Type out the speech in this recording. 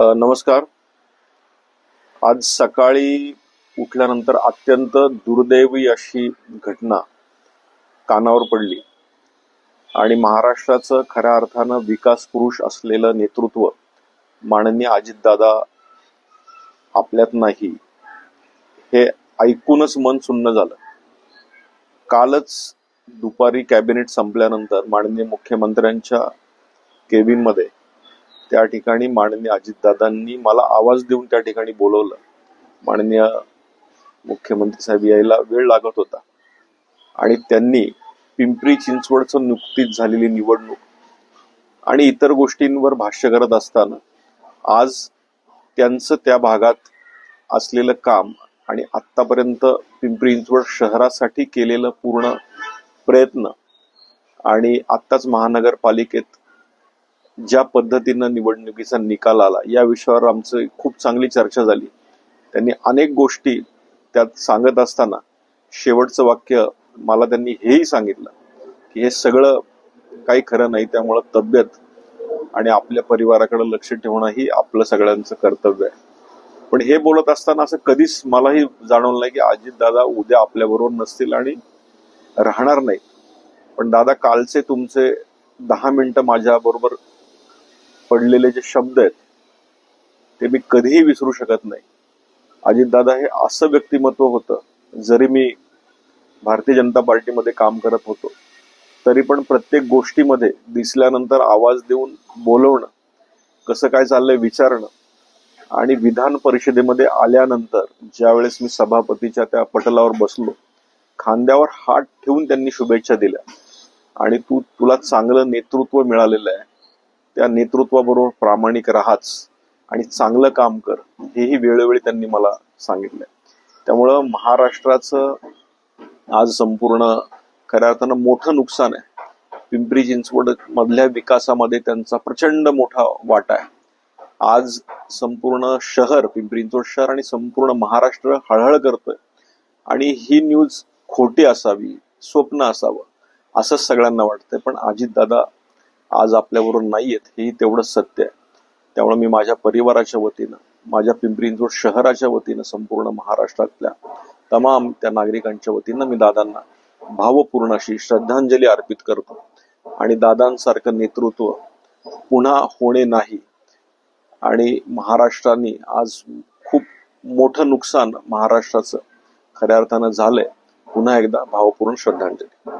नमस्कार. आज सकाळी उठल्यानंतर अत्यंत दुर्दैवी अशी घटना कानावर पडली. आणि महाराष्ट्राचं खऱ्या अर्थानं विकास पुरुष असलेलं नेतृत्व माननीय अजितदादा आपल्यात नाही हे ऐकूनच मन सुन्न झालं. कालच दुपारी कॅबिनेट संपल्यानंतर माननीय मुख्यमंत्र्यांच्या केबिनमध्ये त्या ठिकाणी माननीय अजितदादांनी मला आवाज देऊन त्या ठिकाणी बोलवलं. माननीय मुख्यमंत्री साहेब यायला वेळ लागत होता. आणि त्यांनी पिंपरी चिंचवडचं नुकतीच झालेली निवडणूक आणि इतर गोष्टींवर भाष्य करत असताना आज त्यांचं त्या भागात असलेलं काम आणि आत्तापर्यंत पिंपरी चिंचवड शहरासाठी केलेलं पूर्ण प्रयत्न आणि आत्ताच महानगरपालिकेत ज्या पद्धतीनं निवडणुकीचा निकाल आला या विषयावर आमचं खूप चांगली चर्चा झाली. त्यांनी अनेक गोष्टी त्यात सांगत असताना शेवटचं वाक्य मला त्यांनी हेही सांगितलं की हे सगळं काही खरं नाही त्यामुळं तब्येत आणि आपल्या परिवाराकडे लक्ष ठेवणं ही आपलं सगळ्यांचं कर्तव्य आहे. पण हे बोलत असताना असं कधीच मलाही जाणवलं नाही की अजित दादा उद्या आपल्या बरोबर नसतील आणि राहणार नाही. पण दादा कालचे तुमचे दहा मिनिटं माझ्या बरोबर पडलेले जे शब्द आहेत ते मी कधीही विसरू शकत नाही. अजितदादा हे असं व्यक्तिमत्व होतं जरी मी भारतीय जनता पार्टीमध्ये काम करत होतो तरी पण प्रत्येक गोष्टीमध्ये दिसल्यानंतर आवाज देऊन बोलवणं कसं काय चाललंय विचारणं आणि विधान परिषदेमध्ये आल्यानंतर ज्यावेळेस मी सभापतीच्या त्या पटलावर बसलो खांद्यावर हात ठेवून त्यांनी शुभेच्छा दिल्या. आणि तू तुला चांगलं नेतृत्व मिळालेलं आहे. त्या नेतृत्वाबरोबर प्रामाणिक राहाच आणि चांगलं काम कर हेही वेळोवेळी त्यांनी मला सांगितलंय. त्यामुळं महाराष्ट्राचं आज संपूर्ण खऱ्या अर्थानं मोठं नुकसान आहे. पिंपरी चिंचवड मधल्या विकासामध्ये त्यांचा प्रचंड मोठा वाटा आहे. आज संपूर्ण शहर पिंपरी चिंचवड शहर आणि संपूर्ण महाराष्ट्र हळहळ करतोय. आणि ही न्यूज खोटी असावी स्वप्न असावं असं सगळ्यांना वाटतंय. पण अजितदादा आज आपल्याबरोबर नाहीयेत हेही तेवढंच सत्य आहे. त्यामुळे मी माझ्या परिवाराच्या वतीनं माझ्या पिंपरी चिंचवड शहराच्या वतीनं संपूर्ण महाराष्ट्रातल्या तमाम त्या नागरिकांच्या वतीनं मी दादांना भावपूर्ण अशी श्रद्धांजली अर्पित करतो. आणि दादांसारखं नेतृत्व पुन्हा होणे नाही. आणि महाराष्ट्राने आज खूप मोठं नुकसान महाराष्ट्राचं खऱ्या अर्थानं झालंय. पुन्हा एकदा भावपूर्ण श्रद्धांजली.